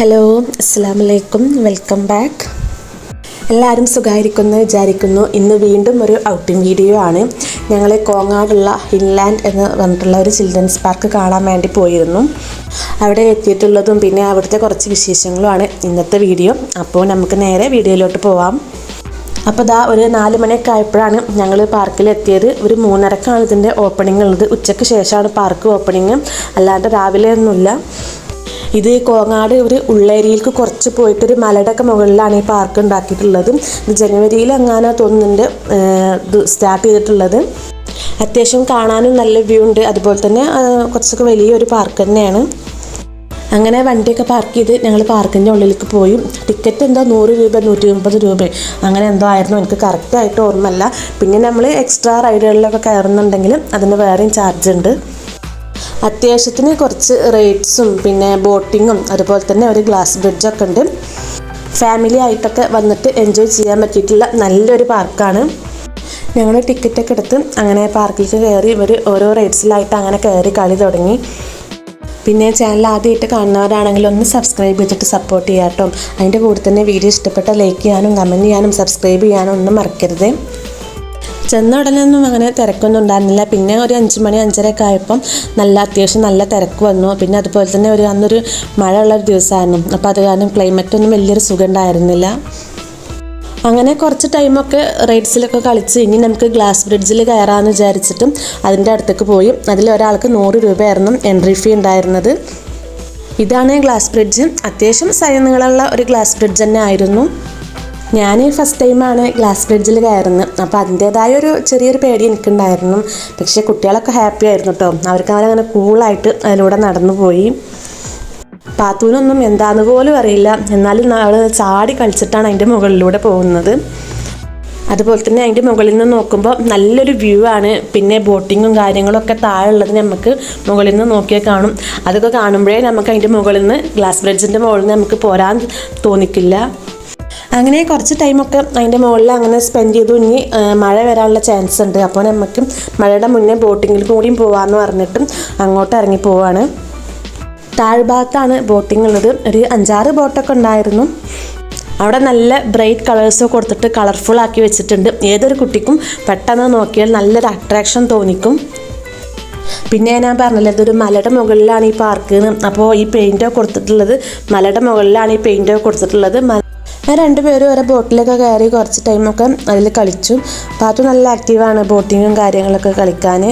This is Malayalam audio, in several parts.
ഹലോ അസ്സാം വലൈക്കും വെൽക്കം ബാക്ക് എല്ലാവരും സുഖമായിരിക്കുന്നു വിചാരിക്കുന്നു. ഇന്ന് വീണ്ടും ഒരു ഔട്ടിംഗ് വീഡിയോ ആണ്. ഞങ്ങൾ കോങ്ങാടുള്ള ഹിൻലാൻഡ് എന്ന് പറഞ്ഞിട്ടുള്ള ഒരു ചിൽഡ്രൻസ് പാർക്ക് കാണാൻ വേണ്ടി പോയിരുന്നു. അവിടെ എത്തിയിട്ടുള്ളതും പിന്നെ അവിടുത്തെ കുറച്ച് വിശേഷങ്ങളുമാണ് ഇന്നത്തെ വീഡിയോ അപ്പോൾ നമുക്ക് നേരെ വീഡിയോയിലോട്ട് പോവാം. അപ്പോൾ ദാ ഒരു നാല് മണിയൊക്കെ ആയപ്പോഴാണ് ഞങ്ങൾ പാർക്കിൽ എത്തിയത്. ഒരു മൂന്നരക്കാണ് ഇതിന്റെ ഓപ്പണിംഗ് ഉള്ളത്. ഉച്ചയ്ക്ക് ശേഷമാണ് പാർക്ക് ഓപ്പണിങ് അല്ലാണ്ട് രാവിലെ ഒന്നുമില്ല. ഇത് കോങ്ങാട് ഒരു ഉള്ളേരിയിലേക്ക് കുറച്ച് പോയിട്ട് ഒരു ഒക്കെ മുകളിലാണ് ഈ പാർക്ക് ഉണ്ടാക്കിയിട്ടുള്ളത്. ഇത് ജനുവരിയിൽ അങ്ങനെ തോന്നുന്നുണ്ട് ഇത് സ്റ്റാർട്ട് ചെയ്തിട്ടുള്ളത്. അത്യാവശ്യം കാണാനും നല്ല വ്യൂ ഉണ്ട്. അതുപോലെ തന്നെ കുറച്ചൊക്കെ വലിയൊരു പാർക്ക് തന്നെയാണ്. അങ്ങനെ വണ്ടിയൊക്കെ പാർക്ക് ചെയ്ത് ഞങ്ങൾ പാർക്കിന്റെ ഉള്ളിലേക്ക് പോയി. ടിക്കറ്റ് എന്തോ നൂറ് രൂപ നൂറ്റി മുപ്പത് രൂപ. അങ്ങനെ എന്തോ ആയിരുന്നു. എനിക്ക് കറക്റ്റായിട്ട് ഓർമ്മയില്ല. പിന്നെ നമ്മൾ എക്സ്ട്രാ റൈഡുകളിലൊക്കെ കയറുന്നുണ്ടെങ്കിൽ അതിന് വേറെയും ചാർജ് ഉണ്ട്. അത്യാവശ്യത്തിന് കുറച്ച് റേറ്റ്സും പിന്നെ ബോട്ടിങ്ങും അതുപോലെ തന്നെ ഒരു ഗ്ലാസ് ബ്രിഡ്ജൊക്കെ ഉണ്ട്. ഫാമിലി ആയിട്ടൊക്കെ വന്നിട്ട് എൻജോയ് ചെയ്യാൻ പറ്റിയിട്ടുള്ള നല്ലൊരു പാർക്കാണ് ഞങ്ങൾ ടിക്കറ്റൊക്കെ എടുത്ത് അങ്ങനെ പാർക്കിലേക്ക് കയറി ഇവർ ഓരോ റേറ്റ്സിലായിട്ട് അങ്ങനെ കയറി കളി തുടങ്ങി. പിന്നെ ചാനൽ ആദ്യമായിട്ട് കാണുന്നവരാണെങ്കിൽ ഒന്ന് സബ്സ്ക്രൈബ് ചെയ്തിട്ട് സപ്പോർട്ട് ചെയ്യാം കേട്ടോ അതിന്റെ കൂടെ തന്നെ വീഡിയോ ഇഷ്ടപ്പെട്ട ലൈക്ക് ചെയ്യാനും കമന്റ് ചെയ്യാനും സബ്സ്ക്രൈബ് ചെയ്യാനും ഒന്നും മറക്കരുത്. ചെന്ന ഉടനെ ഒന്നും അങ്ങനെ തിരക്കൊന്നും ഉണ്ടായിരുന്നില്ല. പിന്നെ ഒരു അഞ്ച് മണി അഞ്ചരയൊക്കെ ആയപ്പം നല്ല അത്യാവശ്യം നല്ല തിരക്ക് വന്നു. പിന്നെ അതുപോലെ തന്നെ ഒരു അന്നൊരു മഴ ഉള്ള ഒരു ദിവസമായിരുന്നു. അപ്പോൾ അത് കാരണം ക്ലൈമറ്റ് ഒന്നും വലിയൊരു സുഖം ഉണ്ടായിരുന്നില്ല. അങ്ങനെ കുറച്ച് ടൈമൊക്കെ റൈഡ്സിലൊക്കെ കളിച്ച് ഇനി നമുക്ക് ഗ്ലാസ് ബ്രിഡ്ജിൽ കയറാമെന്ന് വിചാരിച്ചിട്ടും അതിന്റെ അടുത്തേക്ക് പോയി. അതിൽ ഒരാൾക്ക് നൂറ് രൂപയായിരുന്നു എൻട്രി ഫീ ഉണ്ടായിരുന്നത്. ഇതാണ് ഗ്ലാസ് ബ്രിഡ്ജ് അത്യാവശ്യം സൈനുകളുള്ള ഒരു ഗ്ലാസ് ബ്രിഡ്ജ് തന്നെ ആയിരുന്നു. ഞാൻ ഫസ്റ്റ് ടൈമാണ് ഗ്ലാസ് ബ്രിഡ്ജിൽ കയറുന്നത്. അപ്പോൾ അതിന്റേതായ ഒരു ചെറിയൊരു പേടി എനിക്കുണ്ടായിരുന്നു. പക്ഷേ കുട്ടികളൊക്കെ ഹാപ്പി ആയിരുന്നു കേട്ടോ അവർക്ക് അവരങ്ങനെ കൂളായിട്ട് അതിലൂടെ നടന്നു പോയി. പാത്തൂനൊന്നും എന്താന്ന് പോലും അറിയില്ല. എന്നാലും നമ്മൾ ചാടി കളിച്ചിട്ടാണ് അതിന്റെ മുകളിലൂടെ പോകുന്നത്. അതുപോലെ തന്നെ അതിന്റെ മുകളിൽ നിന്ന് നോക്കുമ്പോൾ നല്ലൊരു വ്യൂ ആണ്. പിന്നെ ബോട്ടിങ്ങും കാര്യങ്ങളും ഒക്കെ താഴെ ഉള്ളത് നമുക്ക് മുകളിൽ നിന്ന് നോക്കിയാൽ കാണും. അതൊക്കെ കാണുമ്പോഴേ നമുക്ക് അതിന്റെ മുകളിൽ നിന്ന് ഗ്ലാസ് ബ്രിഡ്ജിന്റെ മുകളിൽ നിന്ന് നമുക്ക് പോരാൻ തോന്നിക്കില്ല. അങ്ങനെ കുറച്ച് ടൈമൊക്കെ അതിന്റെ മുകളിൽ അങ്ങനെ സ്പെൻഡ് ചെയ്തു. ഇനി മഴ വരാനുള്ള ചാൻസ് ഉണ്ട്. അപ്പോൾ നമുക്ക് മഴയുടെ മുന്നേ ബോട്ടിങ്ങിൽ കൂടിയും പോകാമെന്ന് പറഞ്ഞിട്ടും അങ്ങോട്ട് ഇറങ്ങി പോവാണ്. താഴ്ഭാഗത്താണ് ബോട്ടിംഗ് ഉള്ളത്. ഒരു അഞ്ചാറ് ബോട്ടൊക്കെ ഉണ്ടായിരുന്നു. അവിടെ നല്ല ബ്രൈറ്റ് കളേഴ്സ് കൊടുത്തിട്ട് കളർഫുൾ ആക്കി വെച്ചിട്ടുണ്ട്. ഏതൊരു കുട്ടിക്കും പെട്ടെന്ന് നോക്കിയാൽ നല്ലൊരു അട്രാക്ഷൻ തോന്നിക്കും. പിന്നെ ഞാൻ പറഞ്ഞില്ല ഇതൊരു മലയുടെ മുകളിലാണ് ഈ പാർക്ക് അപ്പോൾ ഈ പെയിന്റോ കൊടുത്തിട്ടുള്ളത് മലയുടെ മുകളിലാണ് ഈ പെയിന്റോ കൊടുത്തിട്ടുള്ളത്. ഞാൻ രണ്ടുപേരും ഓരോ ബോട്ടിലൊക്കെ കയറി കുറച്ച് ടൈമൊക്കെ അതിൽ കളിച്ചു. പാത്തു നല്ല ആക്റ്റീവാണ് ബോട്ടിങ്ങും കാര്യങ്ങളൊക്കെ കളിക്കാൻ.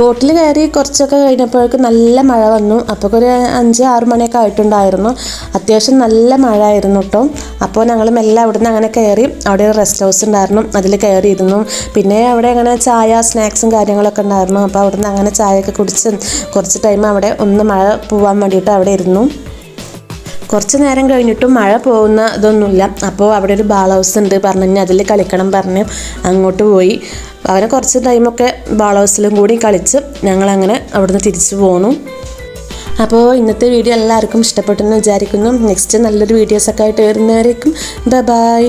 ബോട്ടിൽ കയറി കുറച്ചൊക്കെ കഴിഞ്ഞപ്പോഴേക്കും നല്ല മഴ വന്നു. അപ്പോൾ ഒരു അഞ്ച് ആറ് മണിയൊക്കെ ആയിട്ടുണ്ടായിരുന്നു. അത്യാവശ്യം നല്ല മഴ ആയിരുന്നു കേട്ടോ അപ്പോൾ ഞങ്ങൾ മെല്ലെ അവിടെ നിന്ന് അങ്ങനെ കയറി അവിടെ ഒരു റെസ്റ്റ് ഹൗസ് ഉണ്ടായിരുന്നു. അതിൽ കയറിയിരുന്നു. പിന്നെ അവിടെ അങ്ങനെ ചായ സ്നാക്സും കാര്യങ്ങളൊക്കെ ഉണ്ടായിരുന്നു. അപ്പോൾ അവിടെ അങ്ങനെ ചായയൊക്കെ കുടിച്ച് കുറച്ച് ടൈം അവിടെ ഒന്ന് മഴ പോവാൻ വേണ്ടിയിട്ട് അവിടെ ഇരുന്നു. കുറച്ച് നേരം കഴിഞ്ഞിട്ടും മഴ പോകുന്ന ഇതൊന്നുമില്ല. അപ്പോൾ അവിടെ ഒരു ബാൾ ഹൗസ് ഉണ്ട്. പറഞ്ഞു കഴിഞ്ഞാൽ അതിൽ കളിക്കണം പറഞ്ഞ് അങ്ങോട്ട് പോയി. അവനെ കുറച്ച് ടൈമൊക്കെ ബാൾ ഹൗസിലും കൂടി കളിച്ച് ഞങ്ങളങ്ങനെ അവിടുന്ന് തിരിച്ചു പോന്നു. അപ്പോൾ ഇന്നത്തെ വീഡിയോ എല്ലാവർക്കും ഇഷ്ടപ്പെട്ടെന്ന് വിചാരിക്കുന്നു. നെക്സ്റ്റ് നല്ലൊരു വീഡിയോസൊക്കെ ആയിട്ട് വരുന്നവരേക്കും. ബൈ